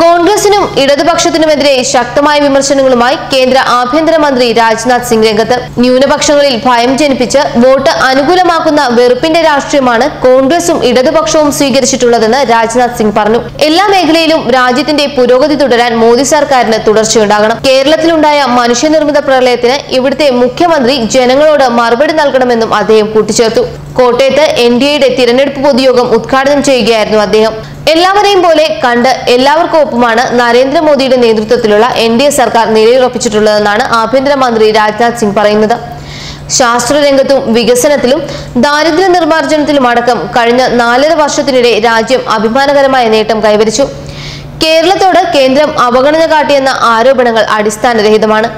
കോൺഗ്രസിനും ഇടതുപക്ഷത്തിനുമെതിരെ ശക്തമായ വിമർശനങ്ങളുമായി കേന്ദ്ര ആഭ്യന്തരമന്ത്രി രാജ്നാഥ് സിംഗ് രംഗത്ത് ന്യൂനപക്ഷങ്ങളിൽ ഭയം ജനിപ്പിച്ച് വോട്ട് അനുകൂലമാക്കുന്ന വെറുപ്പിന്റെ രാഷ്ട്രീയമാണ് കോൺഗ്രസും ഇടതുപക്ഷവും സ്വീകരിച്ചിട്ടുള്ളതെന്ന് രാജ്നാഥ് സിംഗ് പറഞ്ഞു. എല്ലാ മേഖലയിലും രാജ്യത്തിന്റെ പുരോഗതി തുടരാൻ മോദി സർക്കാരിന് തുടർച്ചയുണ്ടാകണം. കേരളത്തിലുണ്ടായ മനുഷ്യനിർമ്മിത പ്രളയത്തിന് ഇവിടുത്തെ മുഖ്യമന്ത്രി ജനങ്ങളോട് മറുപടി നൽകണമെന്നും അദ്ദേഹം കൂട്ടിച്ചേർത്തു. കോട്ടയത്ത് എൻ ഡി എയുടെ തിരഞ്ഞെടുപ്പ് പൊതുയോഗം ഉദ്ഘാടനം ചെയ്യുകയായിരുന്നു അദ്ദേഹം. എല്ലാവരെയും പോലെ കണ്ട് എല്ലാവർക്കും ഒപ്പമാണ് നരേന്ദ്രമോദിയുടെ നേതൃത്വത്തിലുള്ള എൻ ഡി എ സർക്കാർ നിലയുറപ്പിച്ചിട്ടുള്ളതെന്നാണ് ആഭ്യന്തരമന്ത്രി രാജ്നാഥ് സിംഗ് പറയുന്നത്. ശാസ്ത്രരംഗത്തും വികസനത്തിലും ദാരിദ്ര്യ നിർമ്മാർജനത്തിലും അടക്കം കഴിഞ്ഞ നാലര വർഷത്തിനിടെ രാജ്യം അഭിമാനകരമായ നേട്ടം കൈവരിച്ചു. കേരളത്തോട് കേന്ദ്രം അവഗണന കാട്ടിയെന്ന ആരോപണങ്ങൾ അടിസ്ഥാനരഹിതമാണ്.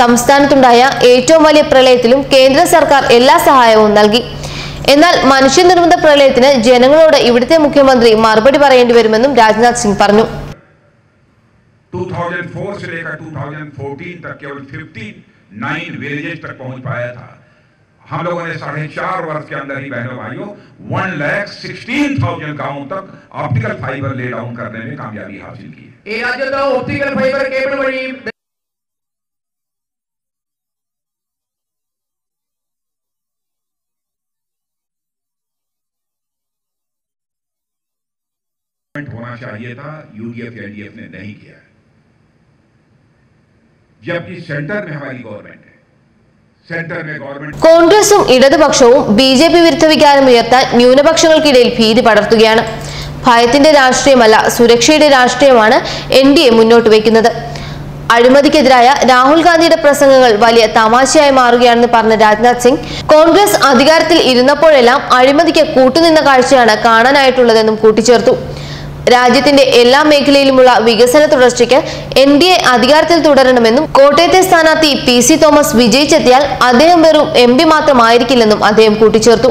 സംസ്ഥാനത്തുണ്ടായ ഏറ്റവും വലിയ പ്രളയത്തിലും കേന്ദ്ര സർക്കാർ എല്ലാ സഹായവും നൽകി. എന്നാൽ മനുഷ്യനിർമ്മിത പ്രളയത്തിന് ജനങ്ങളോട് ഇവിടുത്തെ മുഖ്യമന്ത്രി മറുപടി പറയേണ്ടി വരുമെന്നും രാജ്നാഥ് സിംഗ് പറഞ്ഞു 2004 से लेकर 2014 तक केवल 59 विलेजेस तक पहुंच पाया था हम लोगों ने साढ़े चार वर्ष के अंदर ही बहनों भाइयों वन लैख सिक्सटीन थाउजेंड गांवों तक ऑप्टिकल फाइबर ले डाउन करने में कामयाबी हासिल की है होना चाहिए था यूडीएफ एलडीएफ ने नहीं किया जबकि सेंटर में हमारी गवर्नमेंट है सेंटर में गवर्नमेंट കോൺഗ്രസും ഇടതുപക്ഷവും ബി ജെ പി വിരുദ്ധ വികാരം ഉയർത്താൻ ന്യൂനപക്ഷങ്ങൾക്കിടയിൽ ഭീതി പടർത്തുകയാണ് ഭയത്തിന്റെ രാഷ്ട്രീയമല്ല സുരക്ഷയുടെ രാഷ്ട്രീയമാണ് എൻ ഡി എ മുന്നോട്ട് വയ്ക്കുന്നത് അഴിമതിക്കെതിരായ രാഹുൽ ഗാന്ധിയുടെ പ്രസംഗങ്ങൾ വലിയ തമാശയായി മാറുകയാണെന്ന് പറഞ്ഞ രാജ്നാഥ് സിംഗ് കോൺഗ്രസ് അധികാരത്തിൽ ഇരുന്നപ്പോഴെല്ലാം അഴിമതിക്ക് കൂട്ടുനിന്ന കാഴ്ചയാണ് കാണാനായിട്ടുള്ളതെന്നും കൂട്ടിച്ചേർത്തു രാജ്യത്തിന്റെ എല്ലാ മേഖലയിലുമുള്ള വികസന തുടർച്ചയ്ക്ക് എൻ ഡി എ അധികാരത്തിൽ തുടരണമെന്നും കോട്ടയത്തെ സ്ഥാനാർത്ഥി പി സി തോമസ് വിജയിച്ചെത്തിയാൽ അദ്ദേഹം വെറും എം പി മാത്രമായിരിക്കില്ലെന്നും അദ്ദേഹം കൂട്ടിച്ചേർത്തു.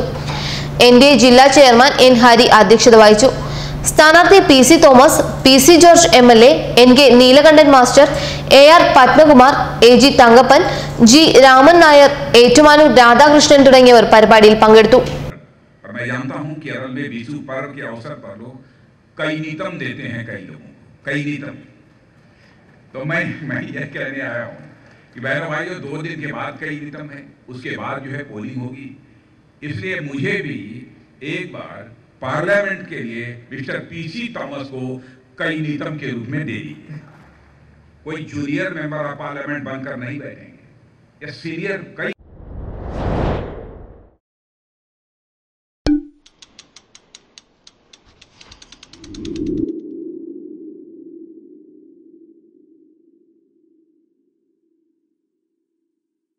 എൻ ഡി എ ജില്ലാ ചെയർമാൻ എൻ ഹരി അധ്യക്ഷത വഹിച്ചു. സ്ഥാനാർത്ഥി P C Thomas P C George M L A N K Neelakandan master A R Padmakumar A G Thankappan G Raman Nair Ettumanoor Radhakrishnan തുടങ്ങിയവർ പരിപാടിയിൽ പങ്കെടുത്തു. कई नीतम देते हैं कई लोगों कई नीतम। तो मैं मैं यह कहने आया हूँ कि बहनों भाइयों, दो दिन के बाद कई नीतम है, उसके बाद जो है पोलिंग होगी। इसलिए मुझे भी एक बार पार्लियामेंट के लिए मिस्टर पीसी थॉमस को कई नीतम के रूप में दे दीजिए। कोई जूनियर मेंबर ऑफ़ पार्लियामेंट बनकर नहीं बैठेंगे। या सीनियर, कई